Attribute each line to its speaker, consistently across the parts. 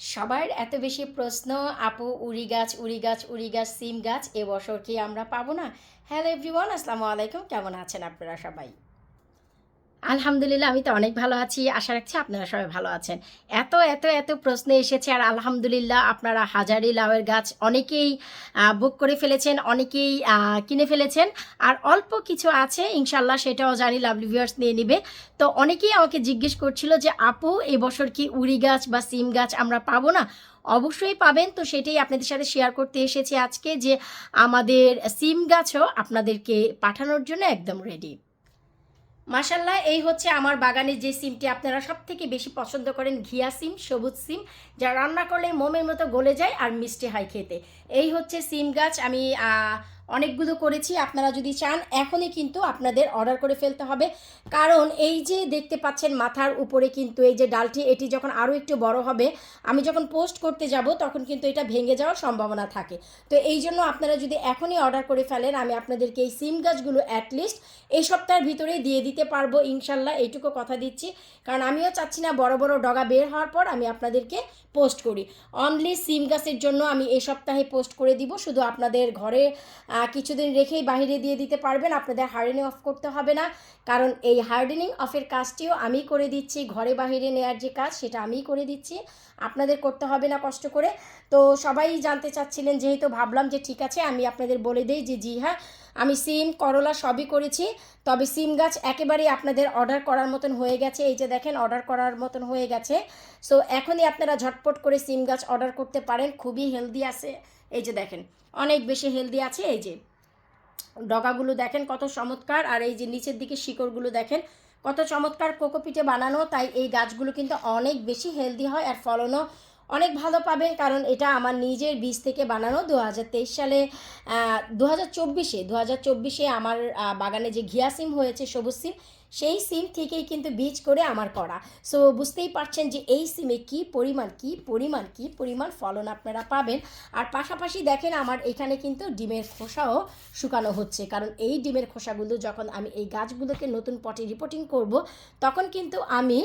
Speaker 1: সবার এত বেশি প্রশ্ন, আপু, উড়ি গাছ উড়ি গাছ উড়ি গাছ, সিম গাছ এবছর কি আমরা পাবো না? হ্যালো এভরিওয়ান আসসালামু আলাইকুম। কেমন আছেন আপনারা সবাই? আলহামদুলিল্লাহ, আমি তো অনেক ভালো আছি। আশা রাখছি আপনারা সবাই ভালো আছেন। এত এত এত প্রশ্ন এসেছে আর আলহামদুলিল্লাহ আপনারা হাজারি লাউয়ের গাছ অনেকেই বুক করে ফেলেছেন, অনেকেই কিনে ফেলেছেন। আর অল্প কিছু আছে ইনশাল্লাহ সেটাও জানি লাভলি ভিউয়ার্স নিয়ে নিবে। তো অনেকেই আমাকে জিজ্ঞেস করছিল যে, আপু, এবছর কি উড়ি গাছ বা সিম গাছ আমরা পাবো না? অবশ্যই পাবেন। তো সেটাই আপনাদের সাথে শেয়ার করতে এসেছি আজকে যে, আমাদের সিম গাছও আপনাদেরকে পাঠানোর জন্য একদম রেডি মাশাল্লাহ এই হচ্ছে আমার বাগানের যে সিমটি আপনারা সব থেকে বেশি পছন্দ করেন, ঘিয়া সিম, সবুজ সিম, যা রান্না করলে মোমের মতো গলে যায় আর মিষ্টি হয় খেতে। এই হচ্ছে সিম গাছ, আমি অনেকগুলো করেছি, আপনারা যদি চান, এখনই কিন্তু আপনাদের অর্ডার করে ফেলতে হবে। কারণ এই যে দেখতে পাচ্ছেন মাথার উপরে কিন্তু এই যে ডালটি, এটি যখন আরও একটু বড় হবে, আমি যখন পোস্ট করতে যাব, তখন কিন্তু এটা ভেঙে যাওয়ার সম্ভাবনা থাকে। তো এই জন্য আপনারা যদি এখনই অর্ডার করে ফেলেন, আমি আপনাদেরকে এই সিম গাছগুলো অ্যাটলিস্ট এই সপ্তাহের ভিতরেই দিয়ে দিতে পারব, ইনশাল্লাহ এইটুকু কথা দিচ্ছি। কারণ আমিও চাচ্ছি না বড় বড় ডগা বের হওয়ার পর আমি আপনাদেরকে পোস্ট করি। অনলি সিম গাছের জন্য আমি এই সপ্তাহে পোস্ট করে দিব, শুধু আপনাদের ঘরে কিছুদিন রেখেই বাহিরে দিয়ে দিতে পারবেন। আপনাদের হার্ডেনিং অফ করতে হবে না। কারণ এই হার্ডেনিং অফের কাজটিও আমি করে দিচ্ছি। ঘরে বাহিরে নেয়ার যে কাজ, সেটা আমিই করে দিচ্ছি। আপনাদের করতে হবে না কষ্ট করে। তো সবাই জানতে চাচ্ছিলেন, যেহেতু ভাবলাম যে ঠিক আছে, আমি আপনাদের বলে দিই যে, জি হ্যাঁ আমি সিম, করলা সবই করেছি, তবে সিম গাছ একেবারেই আপনাদের অর্ডার করার মতন হয়ে গেছে। এই যে দেখেন, অর্ডার করার মতন হয়ে গেছে। সো এখনই আপনারা ঝটপট করে সিম গাছ অর্ডার করতে পারেন, খুবই হেলদি আছে। এই যে দেখেন, অনেক বেশি হেলদি আছে। এই যে ডগাগুলো দেখেন, কত চমৎকার। আর এই যে নিচের দিকে শিকড়গুলো দেখেন, কত চমৎকার কোকোপিটে বানানো। তাই এই গাছগুলো কিন্তু অনেক বেশি হেলদি হয়, আর ফলনও অনেক ভালো পাবেন কারণ এটা আমার নিজের বীজ থেকে বানানো। দু হাজার তেইশ সালে দু হাজার চব্বিশে দু হাজার চব্বিশে আমার বাগানে যে ঘিয়া সিম হয়েছে, সবুজ সিম সেই সিম থেকেই কিন্তু বীজ করে আমার করা। সো বুঝতেই পারছেন যে এই সিমে কি পরিমাণ কি পরিমাণ কি পরিমাণ ফলন আপনারা পাবেন। আর পাশাপাশি দেখেন আমার এখানে কিন্তু ডিমের খোসাও শুকানো হচ্ছে। কারণ এই ডিমের খোসাগুলো যখন আমি এই গাছগুলোকে নতুন পটে রিপোর্টিং করব, তখন কিন্তু আমি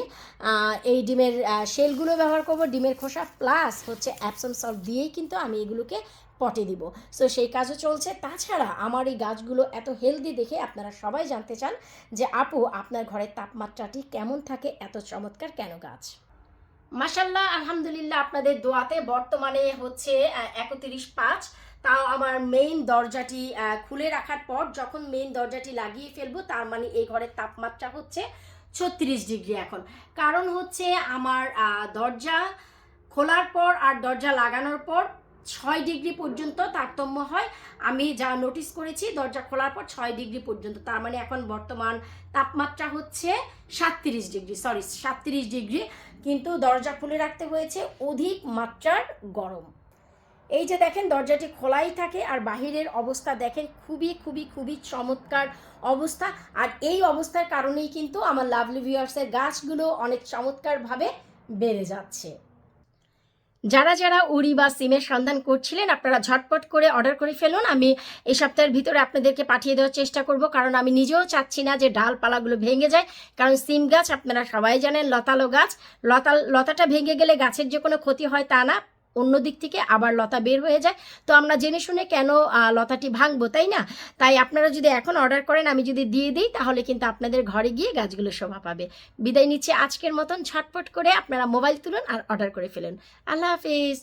Speaker 1: এই ডিমের শেলগুলো ব্যবহার করব। ডিমের খোসা প্লাস হচ্ছে অ্যাপসম সল্ট দিয়েই কিন্তু আমি এগুলোকে পটে দিব সো সেই কাজও চলছে। তাছাড়া আমার এই গাছগুলো এত হেলদি দেখে আপনারা সবাই জানতে চান যে, আপু, আপনার ঘরের তাপমাত্রাটি কেমন থাকে? এত চমৎকার কেন গাছ? মাসাল্লাহ আলহামদুলিল্লাহ আপনাদের দোয়াতে বর্তমানে হচ্ছে একত্রিশ পাঁচ। তাও আমার মেইন দরজাটি খুলে রাখার পর যখন মেইন দরজাটি লাগিয়ে ফেলব, তার মানে এই ঘরের তাপমাত্রা হচ্ছে ছত্রিশ ডিগ্রি এখন। কারণ হচ্ছে আমার দরজা খোলার পর আর দরজা লাগানোর পর ছয় ডিগ্রি পর্যন্ত তারতম্য হয়। আমি যা নোটিস করেছি, দরজা খোলার পর ছয় ডিগ্রি পর্যন্ত, তার মানে এখন বর্তমান তাপমাত্রা হচ্ছে সাতত্রিশ ডিগ্রি সরি সাতত্রিশ ডিগ্রি। কিন্তু দরজা খুলে রাখতে হয়েছে অধিক মাত্রার গরম। এই যে দেখেন, দরজাটি খোলাই থাকে আর বাহিরের অবস্থা দেখেন, খুবই খুবই খুবই চমৎকার অবস্থা। আর এই অবস্থার কারণেই কিন্তু আমার লাভলি ভিউয়ার্সের গাছগুলো অনেক চমৎকারভাবে বেড়ে যাচ্ছে। যারা যারা উড়ি বা সিমের সন্ধান করছিলেন, আপনারা ঝটপট করে অর্ডার করে ফেলুন। আমি এই সপ্তাহের ভিতরে আপনাদেরকে পাঠিয়ে দেওয়ার চেষ্টা করব, কারণ আমি নিজেও চাচ্ছি না যে ডালপালাগুলো ভেঙে যায়। কারণ সিম গাছ, আপনারা সবাই জানেন, লতালো গাছ। লতা লতাটা ভেঙে গেলে গাছের যে কোনো ক্ষতি হয় তা না। অন্য দিক থেকে আবার লতা বের হয়ে যায়। তো আমরা জেনে শুনে কেন লতাটি ভাঙবো, তাই না? তাই আপনারা যদি এখন অর্ডার করেন, আমি যদি দিয়ে দিই, তাহলে কিন্তু আপনাদের ঘরে গিয়ে গাছগুলো শোভা পাবে। বিদায় নিচ্ছে আজকের মতন ছটপট করে আপনারা মোবাইল তুলুন আর অর্ডার করে ফেলুন। আল্লাহ হাফিজ।